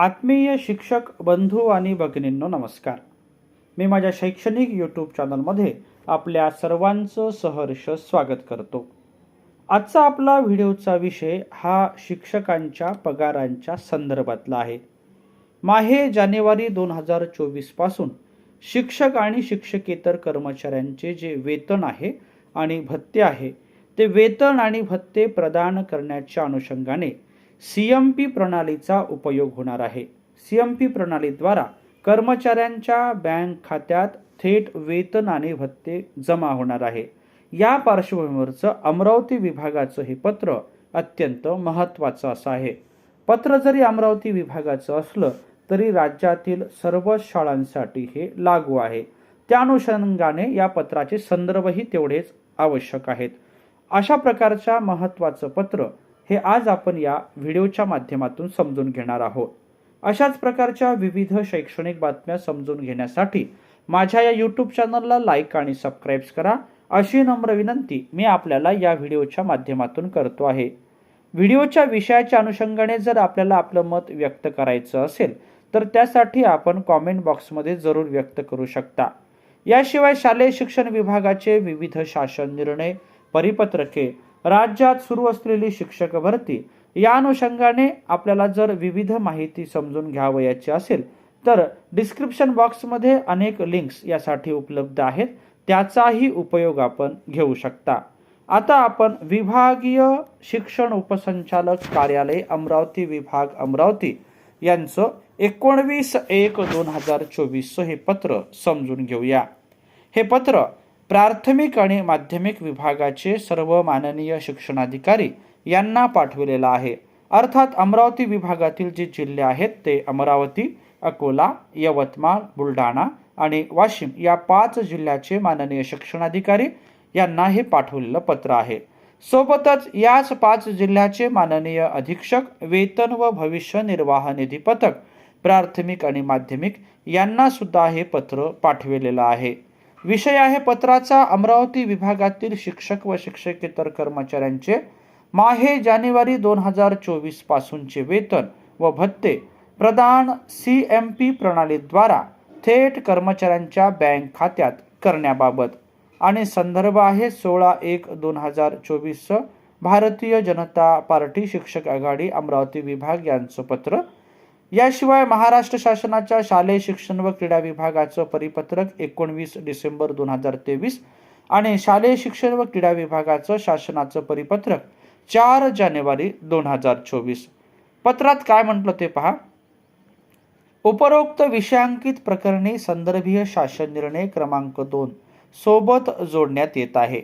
आत्मीय शिक्षक बंधू आणि भगिनींनो नमस्कार. मी माझ्या शैक्षणिक यूट्यूब चॅनलमध्ये आपल्या सर्वांचं सहर्ष स्वागत करतो. आजचा आपला व्हिडिओचा विषय हा शिक्षकांच्या पगारांच्या संदर्भातला आहे. माहे जानेवारी दोन हजार चोवीसपासून शिक्षक आणि शिक्षकेतर कर्मचाऱ्यांचे जे वेतन आहे आणि भत्ते आहे ते वेतन आणि भत्ते प्रदान करण्याच्या अनुषंगाने सी एम पी प्रणालीचा उपयोग होणार आहे. सी एम पी प्रणालीद्वारा कर्मचाऱ्यांच्या बँक खात्यात थेट वेतन आणि भत्ते जमा होणार आहे. या पार्श्वभूमीवरचं अमरावती विभागाचं हे पत्र अत्यंत महत्त्वाचं असं आहे. पत्र जरी अमरावती विभागाचं असलं तरी राज्यातील सर्व शाळांसाठी हे लागू आहे. त्या अनुषंगाने या पत्राचे संदर्भही तेवढेच आवश्यक आहेत. अशा प्रकारच्या महत्त्वाचं पत्र हे आज आपण या व्हिडिओच्या माध्यमातून समजून घेणार आहोत. अशाच प्रकारच्या विविध शैक्षणिक बातम्या समजून घेण्यासाठी माझ्या या यूट्यूब चॅनलला लाईक आणि सबस्क्राईब करा. अशी नम्र विनंती मी आपल्याला या व्हिडिओच्या माध्यमातून करतो आहे. व्हिडिओच्या विषयाच्या अनुषंगाने जर आपल्याला आपलं मत व्यक्त करायचं असेल तर त्यासाठी आपण कॉमेंट बॉक्समध्ये जरूर व्यक्त करू शकता. याशिवाय शालेय शिक्षण विभागाचे विविध शासन निर्णय परिपत्रके राज्यात सुरू असलेली शिक्षक भरती या अनुषंगाने आपल्याला जर विविध माहिती समजून घ्यावयाची असेल तर डिस्क्रिप्शन बॉक्समध्ये अनेक लिंक्स यासाठी उपलब्ध आहेत. त्याचाही उपयोग आपण घेऊ शकता. आता आपण विभागीय शिक्षण उपसंचालक कार्यालय अमरावती विभाग अमरावती यांचं एकोणवीस एक दोन हजार चोवीसचं हे पत्र समजून घेऊया. हे पत्र प्राथमिक आणि माध्यमिक विभागाचे सर्व माननीय शिक्षणाधिकारी यांना पाठविलेलं आहे. अर्थात अमरावती विभागातील जे जिल्हे आहेत ते अमरावती अकोला यवतमाळ बुलढाणा आणि वाशिम या पाच जिल्ह्याचे माननीय शिक्षणाधिकारी यांना हे पाठवलेलं पत्र आहे. सोबतच याच पाच जिल्ह्याचे माननीय अधीक्षक वेतन व भविष्य निर्वाह निधी पथक प्राथमिक आणि माध्यमिक यांना सुद्धा हे पत्र पाठविलेलं आहे. विषय आहे पत्राचा. अमरावती विभागातील शिक्षक व शिक्षकेतर कर्मचाऱ्यांचे. माहे जानेवारी दोन हजार चोवीस पासूनचे वेतन व भत्ते. प्रदान सी एम पी प्रणालीद्वारा थेट कर्मचाऱ्यांच्या बँक खात्यात करण्याबाबत. आणि संदर्भ आहे सोळा एक दोन हजार चोवीसचं भारतीय जनता पार्टी शिक्षक आघाडी अमरावती विभाग यांचं पत्र. याशिवाय महाराष्ट्र शासनाच्या शालेय शिक्षण व क्रीडा विभागाचं परिपत्रक एकोणवीस डिसेंबर दोन हजार तेवीस आणि शालेय शिक्षण व क्रीडा विभागाचं शासनाचं परिपत्रक चार जानेवारी दोन हजार चोवीस. पत्रात काय म्हटलं ते पहा. उपरोक्त विषयांकित प्रकरणी संदर्भीय शासन निर्णय क्रमांक दोन सोबत जोडण्यात येत आहे.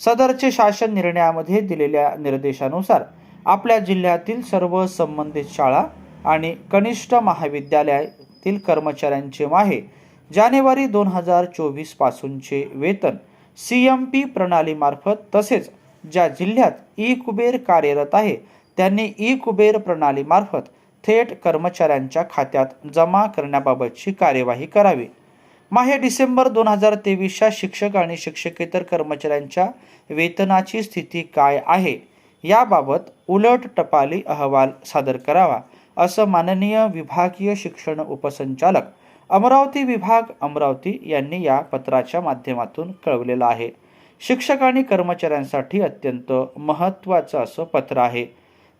सदरचे शासन निर्णयामध्ये दिलेल्या निर्देशानुसार आपल्या जिल्ह्यातील सर्व संबंधित शाळा आणि कनिष्ठ महाविद्यालयातील कर्मचाऱ्यांचे माहे. जानेवारी दोन हजार चोवीस पासूनचे वेतन सी एम पी प्रणालीमार्फत तसेच ज्या जिल्ह्यात ई कुबेर कार्यरत आहे त्यांनी ई कुबेर प्रणालीमार्फत थेट कर्मचाऱ्यांच्या खात्यात जमा करण्याबाबतची कार्यवाही करावी. माहे डिसेंबर दोन हजार तेवीसच्या शिक्षक आणि शिक्षकेतर कर्मचाऱ्यांच्या वेतनाची स्थिती काय आहे याबाबत उलट टपाली अहवाल सादर करावा. असं माननीय विभागीय शिक्षण उपसंचालक अमरावती विभाग अमरावती यांनी या पत्राच्या माध्यमातून कळवलेलं आहे. शिक्षक आणि कर्मचाऱ्यांसाठी अत्यंत महत्त्वाचं असं पत्र आहे.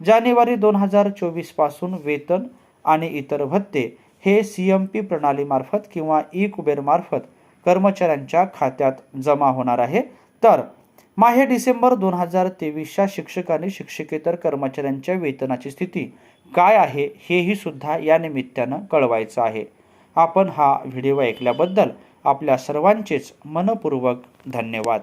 जानेवारी दोन हजार चोवीसपासून वेतन आणि इतर भत्ते हे सी एम पी प्रणालीमार्फत किंवा ई कुबेरमार्फत कर्मचाऱ्यांच्या खात्यात जमा होणार आहे. तर माहे डिसेंबर दोन हजार तेवीसच्या शिक्षक आणि शिक्षकेतर कर्मचाऱ्यांच्या वेतनाची स्थिती काय आहे हेही सुद्धा या निमित्तानं कळवायचं आहे. आपण हा व्हिडिओ ऐकल्याबद्दल आपल्या सर्वांचेच मनपूर्वक धन्यवाद.